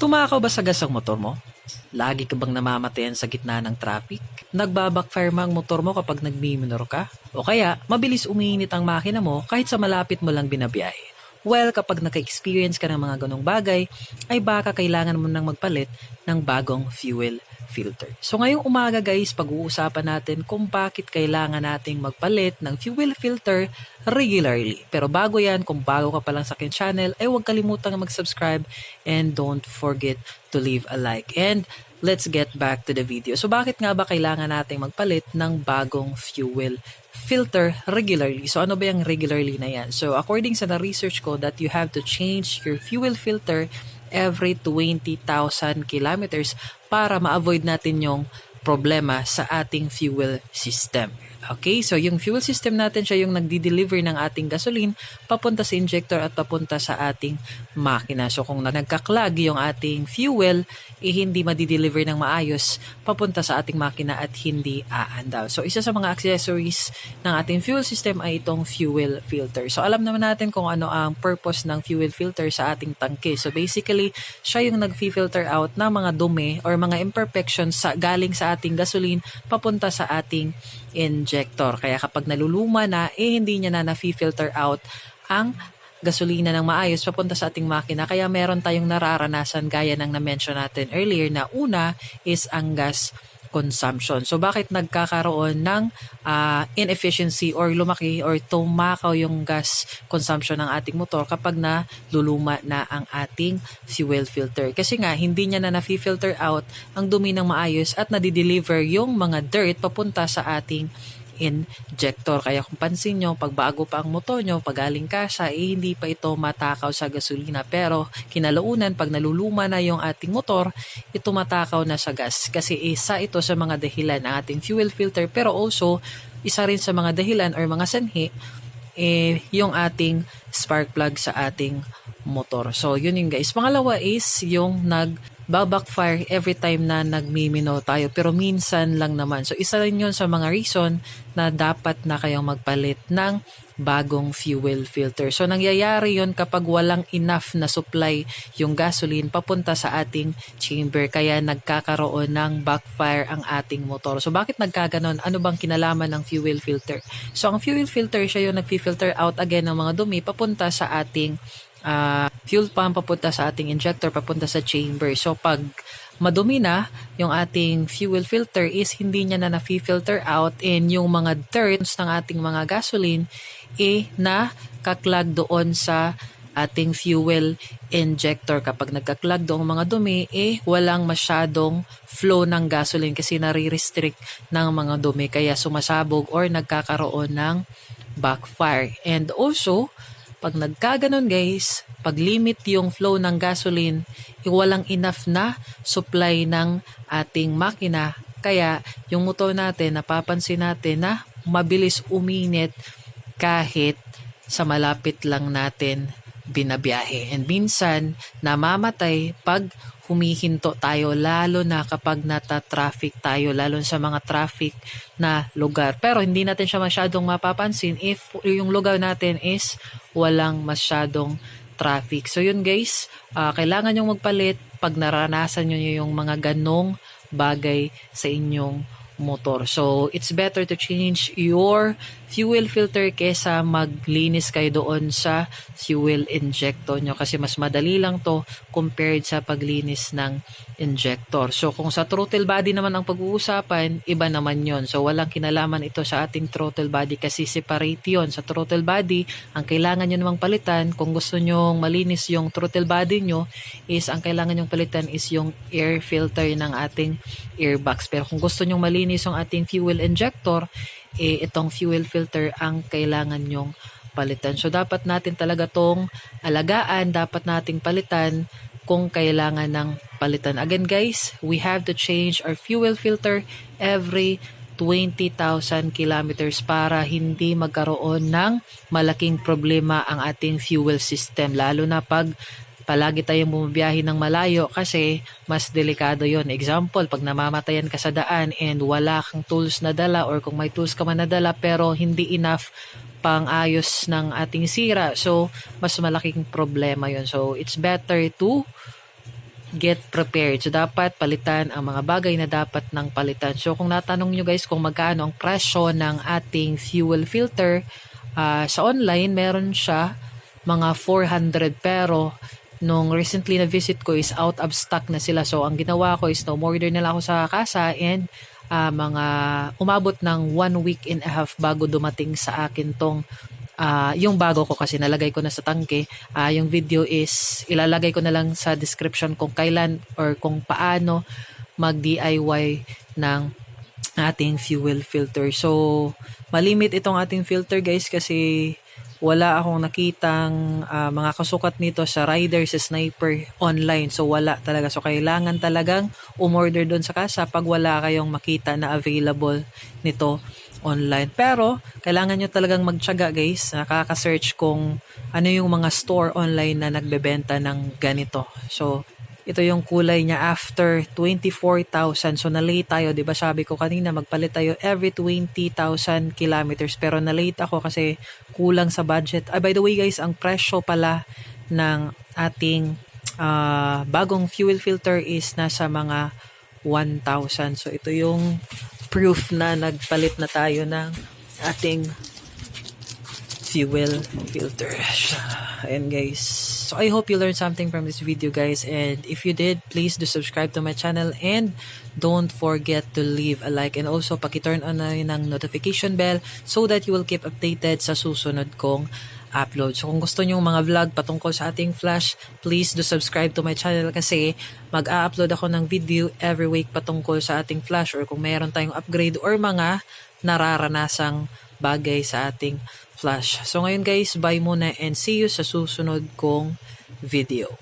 Tumakaw ba sa gas ang motor mo? Lagi ka bang namamatayan sa gitna ng traffic? Nagbabackfire ba ang motor mo kapag nagmiminor ka? O kaya, mabilis umiinit ang makina mo kahit sa malapit mo lang binabiyahe? Well, kapag naka-experience ka ng mga ganong bagay, ay baka kailangan mo nang magpalit ng bagong fuel filter. So ngayong umaga guys, pag-uusapan natin kung bakit kailangan nating magpalit ng fuel filter regularly. Pero bago yan, kung bago ka pa lang sa akin channel, ay huwag kalimutang mag-subscribe and don't forget to leave a like. And let's get back to the video. So bakit nga ba kailangan nating magpalit ng bagong fuel filter regularly. So ano ba yung regularly na yan? So according sa na-research ko that you have to change your fuel filter every 20,000 kilometers para ma-avoid natin yung problema sa ating fuel system. Okay, so yung fuel system natin siya yung nagdi-deliver ng ating gasoline papunta sa injector at papunta sa ating makina. So kung na nagka-clog yung ating fuel, eh, hindi madi-deliver ng maayos papunta sa ating makina at hindi aandaw. So isa sa mga accessories ng ating fuel system ay itong fuel filter. So alam naman natin kung ano ang purpose ng fuel filter sa ating tangke. So basically, siya yung nag-filter out ng mga dumi or mga imperfections sa, galing sa ating gasoline papunta sa ating injector. Kaya kapag naluluma na, eh hindi niya na na-filter out ang gasolina ng maayos papunta sa ating makina. Kaya meron tayong nararanasan gaya ng na-mention natin earlier na una is ang gas consumption. So bakit nagkakaroon ng uh, inefficiency or lumaki or tumakaw yung gas consumption ng ating motor kapag na luluma na ang ating fuel filter. Kasi nga hindi niya na na-filter out ang dumi ng maayos at nadi-deliver yung mga dirt papunta sa ating injector. Kaya kung pansin nyo, pag bago pa ang motor nyo, pag galing kasa, eh, hindi pa ito matakaw sa gasolina. Pero kinalaunan, pag naluluma na yung ating motor, ito matakaw na sa gas. Kasi isa ito sa mga dahilan ng ating fuel filter. Pero also, isa rin sa mga dahilan or mga sanhi, eh, yung ating spark plug sa ating motor. So, yun yung guys. Pangalawa is yung nag backfire every time na nagmimino tayo pero minsan lang naman. So isa rin yun sa mga reason na dapat na kayong magpalit ng bagong fuel filter. So nangyayari yon kapag walang enough na supply yung gasoline papunta sa ating chamber kaya nagkakaroon ng backfire ang ating motor. So bakit nagkaganon? Ano bang kinalaman ng fuel filter? So ang fuel filter siya yung nagfi-filter out again ng mga dumi papunta sa ating uh, fuel pump papunta sa ating injector, papunta sa chamber. So pag madumi na yung ating fuel filter is hindi niya na na-filter out and yung mga dirts ng ating mga gasoline eh na kaklag doon sa ating fuel injector. Kapag nagkaklag doon mga dumi, eh walang masyadong flow ng gasoline kasi nare-restrict ng mga dumi kaya sumasabog or nagkakaroon ng backfire. And also, pag nagkaganon guys, pag limit yung flow ng gasoline, walang enough na supply ng ating makina. Kaya yung motor natin, napapansin natin na mabilis uminit kahit sa malapit lang natin binabiyahe. And minsan, namamatay pag humihinto tayo lalo na kapag nata-traffic tayo lalo sa mga traffic na lugar. Pero hindi natin siya masyadong mapapansin if yung lugar natin is walang masyadong traffic. So yun guys, uh, kailangan yung magpalit pag naranasan nyo yung mga ganong bagay sa inyong motor. So, it's better to change your fuel filter kesa maglinis kayo doon sa fuel injector nyo kasi mas madali lang to compared sa paglinis ng injector. So, kung sa throttle body naman ang pag-uusapan, iba naman yon So, walang kinalaman ito sa ating throttle body kasi separate yon Sa throttle body, ang kailangan nyo namang palitan, kung gusto nyo malinis yung throttle body nyo, is ang kailangan nyo palitan is yung air filter ng ating airbox. Pero kung gusto nyo malinis yung ating fuel injector, eh, itong fuel filter ang kailangan nyong palitan. So, dapat natin talaga tong alagaan, dapat nating palitan kung kailangan ng palitan. Again guys, we have to change our fuel filter every 20,000 kilometers para hindi magkaroon ng malaking problema ang ating fuel system. Lalo na pag palagi tayong bumabiyahe ng malayo kasi mas delikado yon Example, pag namamatayan ka sa daan and wala kang tools na dala or kung may tools ka man nadala pero hindi enough pang ayos ng ating sira. So, mas malaking problema yon So, it's better to get prepared. So, dapat palitan ang mga bagay na dapat ng palitan. So, kung natanong nyo guys kung magkano ang presyo ng ating fuel filter, ah, sa online, meron siya mga 400 pero nung recently na visit ko is out of stock na sila. So, ang ginawa ko is na-order na lang ako sa kasa and ah, mga umabot ng one week and a half bago dumating sa akin tong ah, yung bago ko kasi nalagay ko na sa tangke. Ah, yung video is ilalagay ko na lang sa description kung kailan or kung paano mag-DIY ng ating fuel filter. So, malimit itong ating filter guys kasi wala akong nakitang ah, mga kasukat nito sa rider sa sniper online. So wala talaga. So kailangan talagang umorder doon sa kasa pag wala kayong makita na available nito online. Pero kailangan nyo talagang magtyaga guys. Nakaka-search kung ano yung mga store online na nagbebenta ng ganito. So ito yung kulay niya after 24,000. So, na-late tayo. 'di ba Sabi ko kanina, magpalit tayo every 20,000 kilometers. Pero na-late ako kasi kulang sa budget. Ah, by the way guys, ang presyo pala ng ating ah, bagong fuel filter is nasa mga 1,000. So, ito yung proof na nagpalit na tayo ng ating fuel filter. Ayan guys. So I hope you learned something from this video guys. And if you did, please do subscribe to my channel. And don't forget to leave a like. And also paki-turn on na rin ang notification bell so that you will keep updated sa susunod kong upload. So kung gusto niyo mga vlog patungkol sa ating flash, please do subscribe to my channel kasi mag-a-upload ako ng video every week patungkol sa ating flash or kung meron tayong upgrade or mga nararanasang bagay sa ating flash. So ngayon guys, bye muna and see you sa susunod kong video.